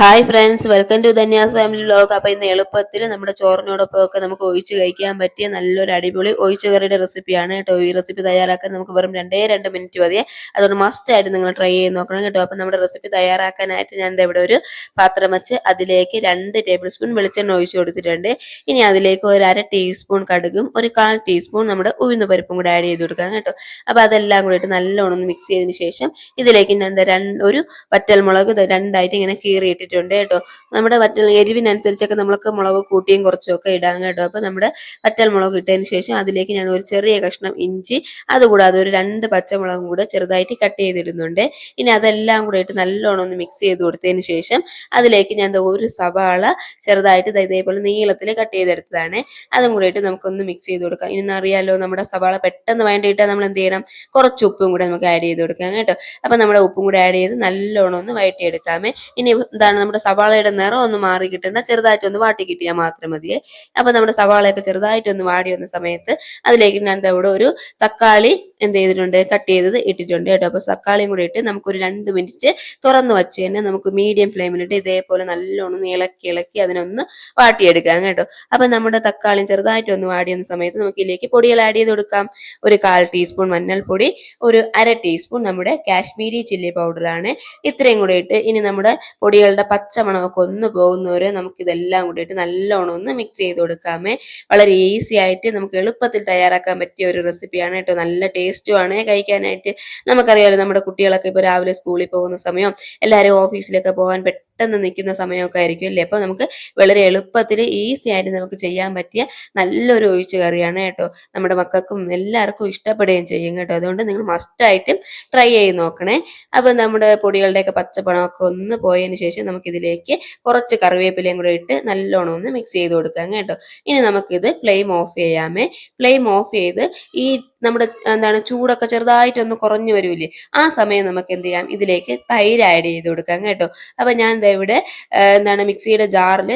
Hi friends welcome to Dhanya's family blog അപ്പോൾ ഇന്ന് എളുപ്പത്തിൽ നമ്മുടെ ചോറിനോടൊപ്പം ഒക്കെ നമുക്ക് ഒഴിച്ച് കഴിക്കാൻ പറ്റിയ നല്ലൊരു അടിപൊളി ഒഴിച്ചു കറിയുടെ റെസിപ്പിയാണ് കേട്ടോ. ഈ റെസിപ്പി തയ്യാറാക്കാൻ നമുക്ക് വെറും രണ്ടേ രണ്ട് മിനിറ്റ് മതിയെ അതുകൊണ്ട് മസ്റ്റ് ആയിട്ട് നിങ്ങൾ ട്രൈ ചെയ്ത് നോക്കണം കേട്ടോ. അപ്പോൾ നമ്മുടെ റെസിപ്പി തയ്യാറാക്കാനായിട്ട് ഞാൻ ഇവിടെ ഒരു പാത്രം വെച്ച് അതിലേക്ക് രണ്ട് ടേബിൾ സ്പൂൺ വെളിച്ചെണ്ണ ഒഴിച്ചു കൊടുത്തിട്ടുണ്ട്. ഇനി അതിലേക്ക് ഒരു അര ടീസ്പൂൺ കടുകും ഒരു കാൽ ടീസ്പൂൺ നമ്മുടെ ഉഴുന്ന പരിപ്പും കൂടെ ആഡ് ചെയ്ത് കൊടുക്കാം കേട്ടോ. അപ്പോൾ അതെല്ലാം കൂടി നല്ലോണം മിക്സ് ചെയ്തതിന് ശേഷം ഇതിലേക്ക് ഞാൻ രണ്ട് ഒരു വറ്റൽമുളക് രണ്ടായിട്ട് ഇങ്ങനെ കീറിയിട്ടിട്ടുണ്ട് കേട്ടോ. നമ്മുടെ വറ്റൽ എരിവിനനുസരിച്ചൊക്കെ നമ്മളൊക്കെ മുളക് കൂട്ടിയും കുറച്ചും ഒക്കെ ഇടാം കേട്ടോ. അപ്പോൾ നമ്മുടെ വറ്റൽ മുളക് ഇട്ടതിന് ശേഷം അതിലേക്ക് ഞാൻ ഒരു ചെറിയ കഷ്ണം ഇഞ്ചി അതുകൂടാതെ ഒരു രണ്ട് പച്ചമുളകും കൂടെ ചെറുതായിട്ട് കട്ട് ചെയ്തിടുന്നുണ്ട്. ഇനി അതെല്ലാം കൂടെ ഇട്ട് നല്ലോണം ഒന്ന് മിക്സ് ചെയ്ത് കൊടുത്തതിന് ശേഷം അതിലേക്ക് ഞാൻ ഒരു സവാള ചെറുതായിട്ട് ഇതേപോലെ നീളത്തിൽ കട്ട് ചെയ്തെടുത്തതാണ്. അതും കൂടെ ഇട്ട് നമുക്കൊന്ന് മിക്സ് ചെയ്ത് കൊടുക്കാം. ഇനി അറിയാലോ നമ്മുടെ സവാള പെട്ടെന്ന് വേണ്ടിയിട്ട് നമ്മൾ എന്ത് ചെയ്യണം? കുറച്ച് ഉപ്പും കൂടെ നമുക്ക് ആഡ് ചെയ്ത് കൊടുക്കാം കേട്ടോ. അപ്പം നമ്മുടെ ഉപ്പും കൂടെ ആഡ് ചെയ്ത് നല്ലോണം ഒന്ന് വഴറ്റിയെടുക്കാമേ. ഇനി എന്താണ് നമ്മുടെ സവാളയുടെ നിറം ഒന്ന് മാറി കിട്ടേണ്ട ചെറുതായിട്ടൊന്ന് വാട്ടി കിട്ടിയാൽ മാത്രം മതിയേ. അപ്പോൾ നമ്മുടെ സവാളയൊക്കെ ചെറുതായിട്ടൊന്ന് വാടി വന്ന സമയത്ത് അതിലേക്ക് ഞാൻ ഇവിടെ ഒരു തക്കാളി എന്ത് ചെയ്തിട്ടുണ്ട്? കട്ട് ചെയ്തത് ഇട്ടിട്ടുണ്ട് കേട്ടോ. അപ്പോൾ തക്കാളിയും കൂടി ഇട്ട് നമുക്കൊരു രണ്ട് മിനിറ്റ് തുറന്നു വെച്ച് തന്നെ നമുക്ക് മീഡിയം ഫ്ലെയിമിലിട്ട് ഇതേപോലെ നല്ലോണം ഇളക്കി ഇളക്കി അതിനൊന്ന് വാട്ടിയെടുക്കാം കേട്ടോ. അപ്പം നമ്മുടെ തക്കാളിയും ചെറുതായിട്ട് ഒന്ന് വാടിയുന്ന സമയത്ത് നമുക്ക് ഇതിലേക്ക് പൊടികൾ ആഡ് ചെയ്ത് കൊടുക്കാം. ഒരു കാൽ ടീസ്പൂൺ മഞ്ഞൾപ്പൊടി ഒരു അര ടീസ്പൂൺ നമ്മുടെ കാശ്മീരി ചില്ലി പൗഡറാണ് ഇത്രയും കൂടി ഇട്ട് ഇനി നമ്മുടെ പൊടികളുടെ പച്ചമണമൊക്കെ ഒന്ന് പോകുന്നവരെ നമുക്ക് ഇതെല്ലാം കൂടി ഇട്ട് നല്ലോണം ഒന്ന് മിക്സ് ചെയ്ത് കൊടുക്കാമേ. വളരെ ഈസി ആയിട്ട് നമുക്ക് എളുപ്പത്തിൽ തയ്യാറാക്കാൻ പറ്റിയ ഒരു റെസിപ്പിയാണ് കേട്ടോ. നല്ല ടേസ്റ്റും ആണ് കഴിക്കാനായിട്ട്. നമുക്കറിയാലോ നമ്മുടെ കുട്ടികളൊക്കെ ഇപ്പോൾ രാവിലെ സ്കൂളിൽ പോകുന്ന സമയം എല്ലാവരും ഓഫീസിലൊക്കെ പോകാൻ പെട്ടെന്ന് നിൽക്കുന്ന സമയമൊക്കെ ആയിരിക്കും അല്ലേ? അപ്പോൾ നമുക്ക് വളരെ എളുപ്പത്തിൽ ഈസി ആയിട്ട് നമുക്ക് ചെയ്യാൻ പറ്റിയ നല്ലൊരു ഒഴിച്ചു കറിയാണ് കേട്ടോ നമ്മുടെ മക്കൾക്കും എല്ലാവർക്കും ഇഷ്ടപ്പെടുകയും ചെയ്യും കേട്ടോ. അതുകൊണ്ട് നിങ്ങൾ മസ്റ്റായിട്ട് ട്രൈ ചെയ്ത് നോക്കണേ. അപ്പോൾ നമ്മുടെ പൊടികളുടെയൊക്കെ പച്ചപ്പണമൊക്കെ ഒന്ന് പോയതിന് ശേഷം നമുക്കിതിലേക്ക് കുറച്ച് കറിവേപ്പിലയും കൂടെ ഇട്ട് നല്ലോണം ഒന്ന് മിക്സ് ചെയ്ത് കൊടുക്കാം കേട്ടോ. ഇനി നമുക്കിത് ഫ്ലെയിം ഓഫ് ചെയ്യാമേ. ഫ്ലെയിം ഓഫ് ചെയ്ത് ഈ നമ്മുടെ എന്താണ് ചൂടൊക്കെ ചെറുതായിട്ടൊന്ന് കുറഞ്ഞു വരൂലേ ആ സമയം നമുക്ക് എന്ത് ചെയ്യാം? ഇതിലേക്ക് തൈര് ആഡ് ചെയ്ത് കൊടുക്കാം കേട്ടോ. അപ്പൊ ഞാൻ ഇവിടെ എന്താണ് മിക്സിയുടെ ജാറിൽ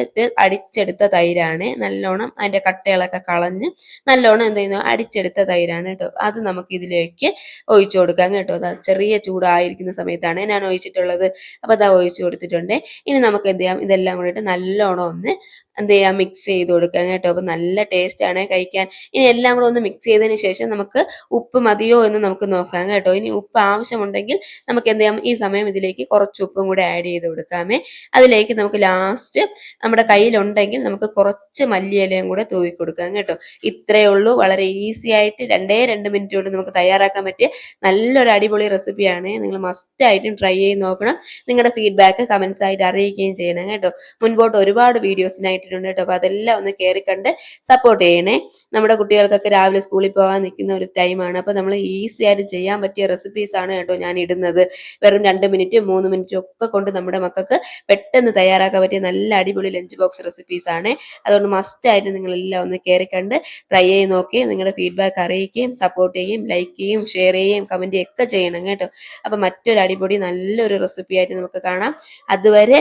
അടിച്ചെടുത്ത തൈരാണ്. നല്ലോണം അതിന്റെ കട്ടകളൊക്കെ കളഞ്ഞ് നല്ലോണം എന്ത് ചെയ്യുന്നു അടിച്ചെടുത്ത തൈരാണ് കേട്ടോ. അത് നമുക്ക് ഇതിലേക്ക് ഒഴിച്ചു കൊടുക്കാം കേട്ടോ. അതാ ചെറിയ ചൂടായിരിക്കുന്ന സമയത്താണ് ഞാൻ ഒഴിച്ചിട്ടുള്ളത്. അപ്പൊ അതാ ഒഴിച്ചു കൊടുത്തിട്ടുണ്ട്. ഇനി നമുക്ക് എന്ത് ചെയ്യാം? ഇതെല്ലാം കൂടിയിട്ട് നല്ലോണം ഒന്ന് എന്ത് ചെയ്യുക മിക്സ് ചെയ്ത് കൊടുക്കാം കേട്ടോ? അപ്പൊ നല്ല ടേസ്റ്റ് ആണ് കഴിക്കാൻ. ഇനി എല്ലാം കൂടെ ഒന്ന് മിക്സ് ചെയ്തതിന് ശേഷം നമുക്ക് ഉപ്പ് മതിയോ എന്ന് നമുക്ക് നോക്കാം കേട്ടോ. ഇനി ഉപ്പ് ആവശ്യമുണ്ടെങ്കിൽ നമുക്ക് എന്ത് ചെയ്യാം? ഈ സമയം ഇതിലേക്ക് കുറച്ച് ഉപ്പും കൂടെ ആഡ് ചെയ്ത് കൊടുക്കാമേ. അതിലേക്ക് നമുക്ക് ലാസ്റ്റ് നമ്മുടെ കയ്യിലുണ്ടെങ്കിൽ നമുക്ക് കുറച്ച് മല്ലിയിലയും കൂടെ തൂവി കൊടുക്കാം കേട്ടോ. ഇത്രയേ ഉള്ളൂ. വളരെ ഈസി ആയിട്ട് രണ്ടേ രണ്ട് മിനിറ്റ് കൊണ്ട് നമുക്ക് തയ്യാറാക്കാൻ പറ്റിയ നല്ലൊരു അടിപൊളി റെസിപ്പിയാണ് നിങ്ങൾ മസ്റ്റ് ആയിട്ടും ട്രൈ ചെയ്ത് നോക്കണം. നിങ്ങളുടെ ഫീഡ്ബാക്ക് കമന്റ്സ് ആയിട്ട് അറിയിക്കുകയും ചെയ്യണം കേട്ടോ. മുൻപോട്ട് ഒരുപാട് വീഡിയോസിനായിട്ട് ഇട്ടിട്ടുണ്ട് കേട്ടോ. അപ്പൊ അതെല്ലാം ഒന്ന് കയറി കണ്ട് സപ്പോർട്ട് ചെയ്യണേ. നമ്മുടെ കുട്ടികൾക്കൊക്കെ രാവിലെ സ്കൂളിൽ പോകാൻ നിൽക്കുന്ന ഒരു ടൈമാണ് അപ്പൊ നമ്മൾ ഈസി ആയിട്ട് ചെയ്യാൻ പറ്റിയ റെസിപ്പീസ് ആണ് കേട്ടോ ഞാൻ ഇടുന്നത്. വെറും രണ്ട് മിനിറ്റ് മൂന്ന് മിനിറ്റ് ഒക്കെ കൊണ്ട് നമ്മുടെ മക്കൾക്ക് പെട്ടെന്ന് തയ്യാറാക്കാൻ പറ്റിയ നല്ല അടിപൊളി ലഞ്ച് ബോക്സ് റെസിപ്പീസ് ആണ്. അതുകൊണ്ട് മസ്റ്റ് ആയിട്ട് നിങ്ങൾ എല്ലാം ഒന്ന് കയറി കണ്ട് ട്രൈ ചെയ്ത് നോക്കുകയും നിങ്ങളുടെ ഫീഡ്ബാക്ക് അറിയിക്കുകയും സപ്പോർട്ട് ചെയ്യുകയും ലൈക്ക് ചെയ്യുകയും ഷെയർ ചെയ്യുകയും കമന്റ് ഒക്കെ ചെയ്യണം കേട്ടോ. അപ്പൊ മറ്റൊരു അടിപൊളി നല്ലൊരു റെസിപ്പി ആയിട്ട് നമുക്ക് കാണാം. അതുവരെ